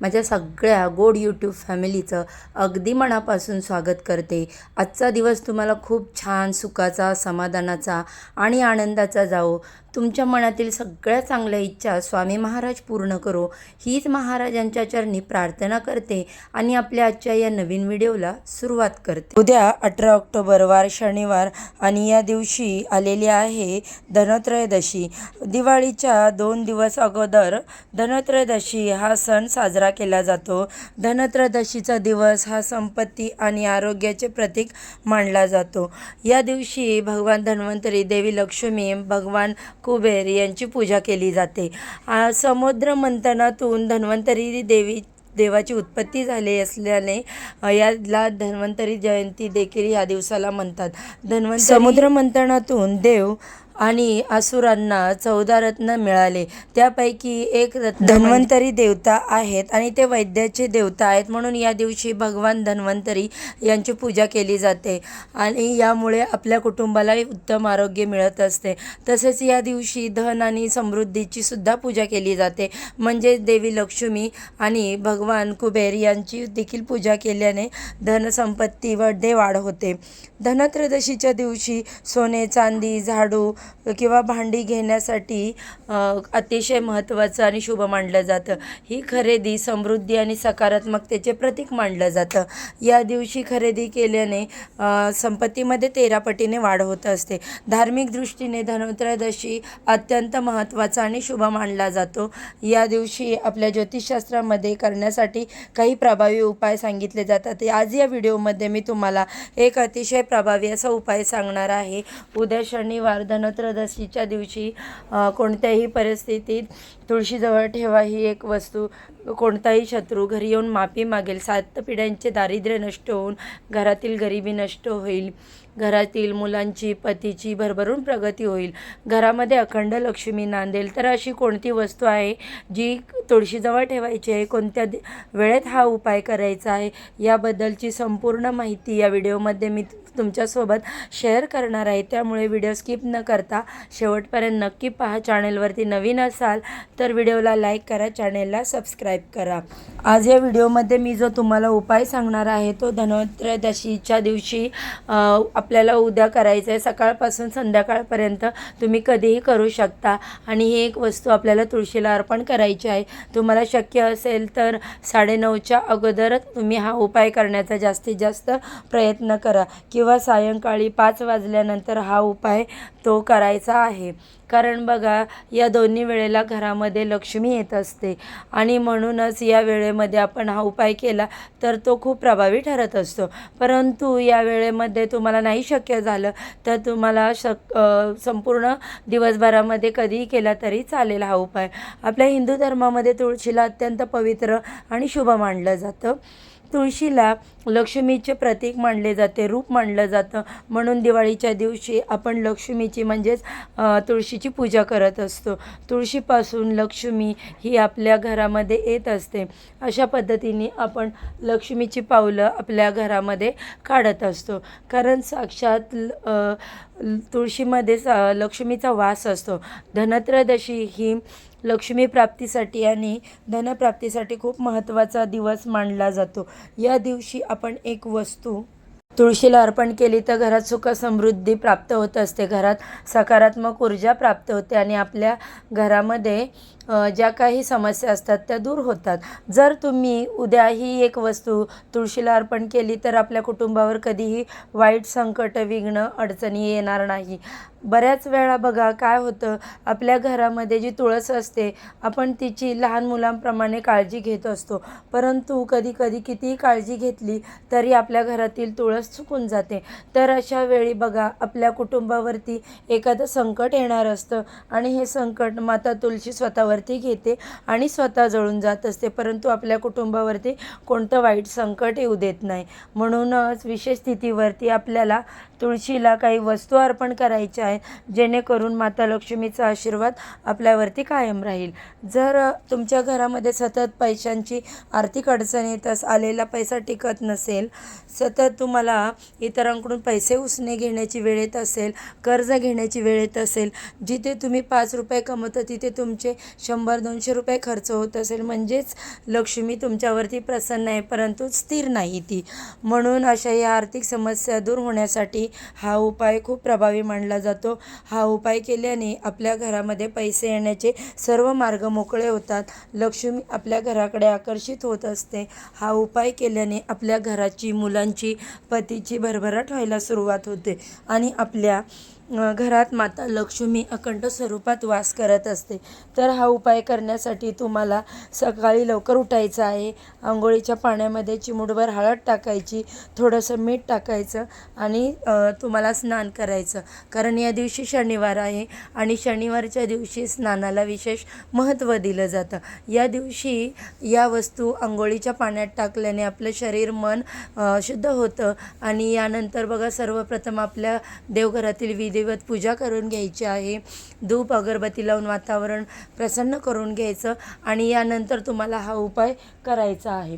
माझ्या सगळ्या गोड यूट्यूब फॅमिलीचं अगदी मनापासून स्वागत करते. आजचा दिवस तुम्हाला खूप छान सुखाचा समाधानाचा आणि आनंदाचा जाओ तुमच्या मनातील सगळ्या चांगल्या इच्छा स्वामी महाराज पूर्ण करो. हीच महाराजांच्या चरणी प्रार्थना करते आणि आपल्या आजच्या या नवीन व्हिडिओला सुरुवात करते. उद्या अठरा ऑक्टोबर वार शनिवार आणि या दिवशी आलेली आहे धनत्रयोदशी. दिवाळीच्या दोन दिवस अगोदर धनत्रयोदशी हा सण साजरा केला जातो. धनत्रयोदशीचा दिवस हा संपत्ती आणि आरोग्याचे प्रतीक मानला जातो. या दिवशी भगवान धन्वंतरी देवी लक्ष्मी भगवान कुबेर यांची पूजा केली जाते. समुद्र मंथनातून धन्वंतरी देवी देवाची उत्पत्ती झाली असल्याने याला धन्वंतरी जयंती देखील या दिवसाला म्हणतात. धन्वंत समुद्र मंथनातून देव आणि असुरांना चौदा रत्न मिळाले. त्यापैकी एक रत्न धन्वंतरी देवता आहेत आणि ते वैद्याचे देवता आहेत. म्हणून या दिवशी भगवान धन्वंतरी यांची पूजा केली जाते आणि यामुळे आपल्या कुटुंबाला उत्तम आरोग्य मिळत असते. तसेच या दिवशी धन आणि समृद्धीची सुद्धा पूजा केली जाते. म्हणजे देवी लक्ष्मी आणि भगवान कुबेर यांची देखील पूजा केल्याने धनसंपत्ती धनसंपत्तीमध्ये वाढ होते. धनत्रयोदशीच्या दिवशी सोने चांदी झाडू किंवा भांडी घेण्यासाठी अतिशय महत्त्वाचं आणि शुभ मानलं जातं. ही खरेदी समृद्धी आणि सकारात्मकतेचे प्रतीक मानलं जातं. या दिवशी खरेदी केल्याने संपत्तीमध्ये तेरा पटीने वाढ होत असते. धार्मिक दृष्टीने धनत्रयोदशी अत्यंत महत्त्वाचा आणि शुभ मानला जातो. या दिवशी आपल्या ज्योतिषशास्त्रामध्ये करण्यासाठी काही प्रभावी उपाय सांगितले जातात. आज या व्हिडिओमध्ये मी तुम्हाला एक अतिशय प्रभावी असा उपाय सांगणार आहे. उद्या शनिवार धन धनत्रयोदशीच्या दिवशी कोणत्याही परिस्थितीत तुळशीजवळ ठेवा ही एक वस्तू. कोणताही शत्रू घरी येऊन माफी मागेल. सात पिढ्यांचे दारिद्र्य नष्ट होऊन घरातील गरिबी नष्ट होईल. घरातील मुलांची पतीची भरभरून प्रगती होईल. घरामध्ये अखंड लक्ष्मी नांदेल. तर अशी कोणती वस्तू आहे जी तुळशीजवळ ठेवायची आहे? कोणत्या दि- वेळेत हा उपाय करायचा आहे? याबद्दलची संपूर्ण माहिती या व्हिडिओमध्ये मी तुमच्यासोबत शेअर करणार आहे. त्यामुळे व्हिडिओ स्किप न करता शेवटपर्यंत नक्की पहा चॅनेलवरती नवीन असाल तर व्हिडिओला लाईक करा चॅनेलला सबस्क्राईब करा. आज या व्हिडिओमध्ये मी जो तुम्हाला उपाय सांगणार आहे तो धनत्रयोदशीच्या दिवशी आपल्याला उद्या करायचं आहे. सकाळपासून संध्याकाळपर्यंत तुम्ही कधीही करू शकता. आणि ही एक वस्तू आपल्याला तुळशीला अर्पण करायची आहे. तुम्हाला शक्य असेल तर साडेनऊच्या अगोदरच तुम्ही हा उपाय करण्याचा जास्तीत जास्त प्रयत्न करा. किंवा किंवा सायंकाळी पाच वाजल्यानंतर हा उपाय तो करायचा आहे. कारण बघा या दोन्ही वेळेला घरामध्ये लक्ष्मी येत असते आणि म्हणूनच या वेळेमध्ये आपण हा उपाय केला तर तो खूप प्रभावी ठरत असतो. परंतु या वेळेमध्ये तुम्हाला नाही शक्य झालं तर तुम्हाला शक संपूर्ण दिवसभरामध्ये कधीही केला तरी चालेल हा उपाय. आपल्या हिंदू धर्मामध्ये तुळशीला अत्यंत पवित्र आणि शुभ मानलं जातं. तुळशीला लक्ष्मीचे प्रतीक मानले जाते रूप मानलं जातं. म्हणून दिवाळीच्या दिवशी आपण लक्ष्मीची म्हणजेच तुळशीची पूजा करत असतो. तुळशीपासून लक्ष्मी ही आपल्या घरामध्ये येत असते. अशा पद्धतीने आपण लक्ष्मीची पावलं आपल्या घरामध्ये काढत असतो. कारण साक्षात ल- तुळशीमध्ये सा लक्ष्मीचा वास असतो. धनत्रयदशी ही लक्ष्मी प्राप्तीसाठी आणि धनप्राप्तीसाठी खूप महत्त्वाचा दिवस मानला जातो. या दिवशी आपण एक वस्तू तुळशीला अर्पण केली तर घरात सुख समृद्धी प्राप्त होत असते. घरात सकारात्मक ऊर्जा प्राप्त होते आणि आपल्या घरामध्ये ज्या काही समस्या असतात त्या दूर होतात. जर तुम्ही उद्या ही एक वस्तू तुळशीला अर्पण केली तर आपल्या कुटुंबावर कधीही वाईट संकट विघ्न अडचणी येणार नाही. बऱ्याच वेळा बघा काय होतं आपल्या घरामध्ये जी तुळस असते आपण तिची लहान मुलांप्रमाणे काळजी घेत असतो. परंतु कधी कधी कितीही काळजी घेतली तरी आपल्या घरातील तुळस चुकून जाते. तर अशा वेळी बघा आपल्या कुटुंबावरती एखादं संकट येणार असतं आणि हे संकट माता तुळशी स्वतःवरती घेते आणि स्वतः जळून जात असते. परंतु आपल्या कुटुंबावरती कोणतं वाईट संकट येऊ देत नाही. म्हणूनच विशेष स्थितीवरती आपल्याला तुळशीला काही वस्तू अर्पण करायच्या आहेत. आहेत जेणेकरून माता लक्ष्मीचा आशीर्वाद आपल्यावरती कायम राहील. जर तुमच्या घरामध्ये सतत पैशांची आर्थिक अडचण येत अस आलेला पैसा टिकत नसेल सतत तुम्हाला इतरांकडून पैसे उसने घेण्याची वेळ येत असेल कर्ज घेण्याची वेळ येत असेल जिथे तुम्ही पाच रुपये कमवता तिथे तुमचे शंभर दोनशे रुपये खर्च होत असेल. म्हणजेच लक्ष्मी तुमच्यावरती प्रसन्न आहे परंतु स्थिर नाही ती. म्हणून अशा या आर्थिक समस्या दूर होण्यासाठी हा उपाय खूप प्रभावी मानला जातो. हा उपाय केल्याने आपल्या घरामध्ये पैसे येण्याचे सर्व मार्ग मोकळे होतात. लक्ष्मी आपल्या घराकडे आकर्षित होत असते. हा उपाय केल्याने आपल्या घराची मुलांची पतीची भरभराट व्हायला सुरुवात होते आणि आपल्या घरात माता लक्ष्मी अखंड स्वरूपात वास करत असते. तर हा उपाय करण्यासाठी तुम्हाला सकाळी लवकर उठायचं आहे. आंघोळीच्या पाण्यामध्ये चिमूटभर हळद टाकायची थोडंसं मीठ टाकायचं आणि तुम्हाला स्नान करायचं. कारण या दिवशी शनिवार आहे आणि शनिवारच्या दिवशी स्नानाला विशेष महत्त्व दिलं जातं. या दिवशी या वस्तू आंघोळीच्या पाण्यात टाकल्याने आपलं शरीर मन शुद्ध होतं आणि यानंतर बघा सर्वप्रथम आपल्या देवघरातील विधी दैवत पूजा करून घ्यायची आहे. धूप अगरबत्ती लावून वातावरण प्रसन्न करून घ्यायचं आणि यानंतर तुम्हाला हा उपाय करायचा आहे.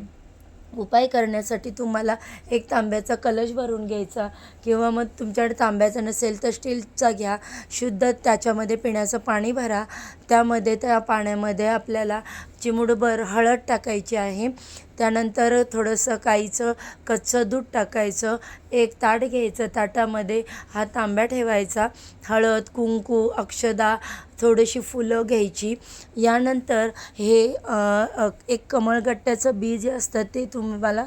उपाय करण्यासाठी तुम्हाला एक तांब्याचा कलश भरून घ्यायचा किंवा मग तुमच्याकडे तांब्याचा नसेल तर स्टीलचा घ्या. शुद्ध त्याच्यामध्ये पिण्याचं पाणी भरा. त्यामध्ये त्या पाण्यामध्ये आपल्याला चिमुडभर हळद टाकायची आहे. त्यानंतर थोडंसं काहीचं कच्चं दूध टाकायचं. एक ताट घ्यायचं. ताटामध्ये हा तांब्या ठेवायचा. हळद कुंकू अक्षदा थोडीशी फुलं घ्यायची. यानंतर हे एक कमळगट्ट्याचं बी जे असतं ते तुम्हाला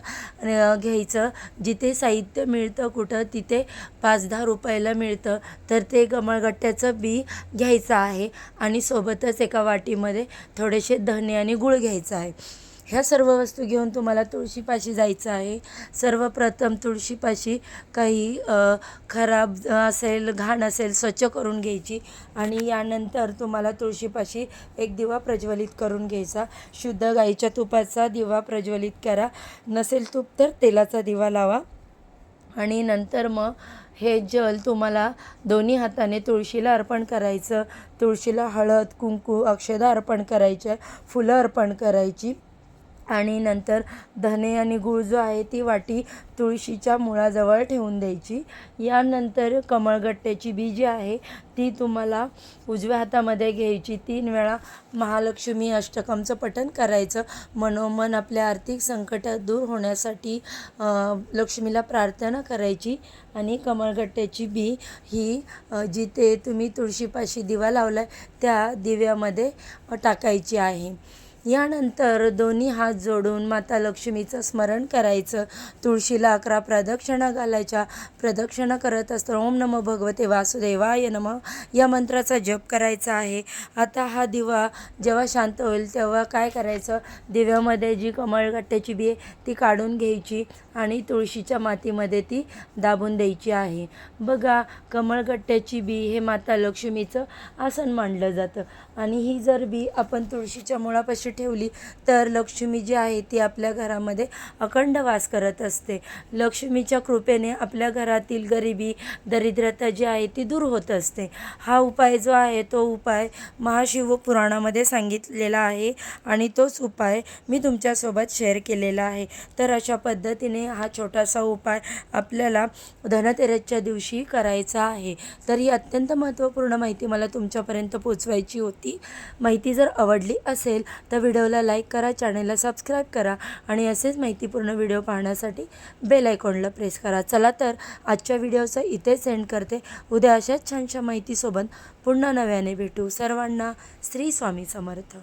घ्यायचं. जिथे साहित्य मिळतं कुठं तिथे पाच दहा रुपयाला मिळतं. तर ते कमळगट्ट्याचं बी घ्यायचं आहे. आणि सोबतच एका वाटीमध्ये थोडेसे धने आणि गुळ घ्यायचा आहे. ह्या सर्व वस्तू घेऊन तुम्हाला तुळशीपाशी जायचं आहे. सर्वप्रथम तुळशीपाशी काही खराब असेल घाण असेल स्वच्छ करून घ्यायची आणि यानंतर तुम्हाला तुळशीपाशी एक दिवा प्रज्वलित करून घ्यायचा. शुद्ध गाईच्या तुपाचा दिवा प्रज्वलित करा. नसेल तूप तर तेलाचा दिवा लावा. आणि नंतर मग हे जल तुम्हाला दोन्ही हाताने तुळशीला अर्पण करायचं. तुळशीला हळद कुंकू अक्षदा अर्पण करायच्या फुलं अर्पण करायची. आणि नंतर धने आणि गूळ जो आहे ती वाटी तुळशीच्या मुळाजवळ ठेवून द्यायची. यानंतर कमळगट्ट्याची बी जी आहे ती तुम्हाला उजव्या हातामध्ये घ्यायची. तीन वेळा महालक्ष्मी अष्टकमचं पठण करायचं. मनोमन आपल्या आर्थिक संकट दूर होण्यासाठी लक्ष्मीला प्रार्थना करायची आणि कमळगट्ट्याची बी ही जिथे तुम्ही तुळशीपाशी दिवा लावला आहे त्या दिव्यामध्ये टाकायची आहे. यानंतर दोन्ही हात जोडून माता लक्ष्मीचं स्मरण करायचं. तुळशीला अकरा प्रदक्षिणा घालायच्या. प्रदक्षिणा करत असताना ओम नमो भगवते वासुदेवाय नम. या मंत्राचा जप करायचा आहे. आता हा दिवा जेव्हा शांत होईल तेव्हा काय करायचं? दिव्यामध्ये जी कमळगट्ट्याची बी आहे ती काढून घ्यायची आणि तुळशीच्या मातीमध्ये ती दाबून द्यायची आहे. बघा कमळगट्ट्याची बी हे माता लक्ष्मीचं आसन मानलं जातं. आणि ही जर बी आपण तुळशीच्या मुळापाशी ठेवली तर लक्ष्मी जी आहे ती आपल्या घरामध्ये अखंड वास करत असते. लक्ष्मीच्या कृपेने आपल्या घरातील गरिबी दरिद्रता जी आहे ती दूर होत असते. हा उपाय जो आहे तो उपाय महाशिव पुराणामध्ये सांगितलेला आहे आणि तोच उपाय मी तुमच्यासोबत शेअर केलेला आहे. तर अशा पद्धतीने हा छोटासा उपाय आपल्याला धनतेरसच्या दिवशी करायचा आहे. तर ही अत्यंत महत्त्वपूर्ण माहिती मला तुमच्यापर्यंत पोचवायची होती. माहिती जर आवडली असेल तर व्हिडिओला लाईक करा चॅनेलला सबस्क्राईब करा आणि असेच माहितीपूर्ण व्हिडिओ पाहण्यासाठी बेल आयकॉनला प्रेस करा. चला तर आजच्या व्हिडिओचं इथे सेंड करते. उद्या अशाच छानशा माहितीसोबत पुन्हा नव्याने भेटू. सर्वांना श्री स्वामी समर्थ.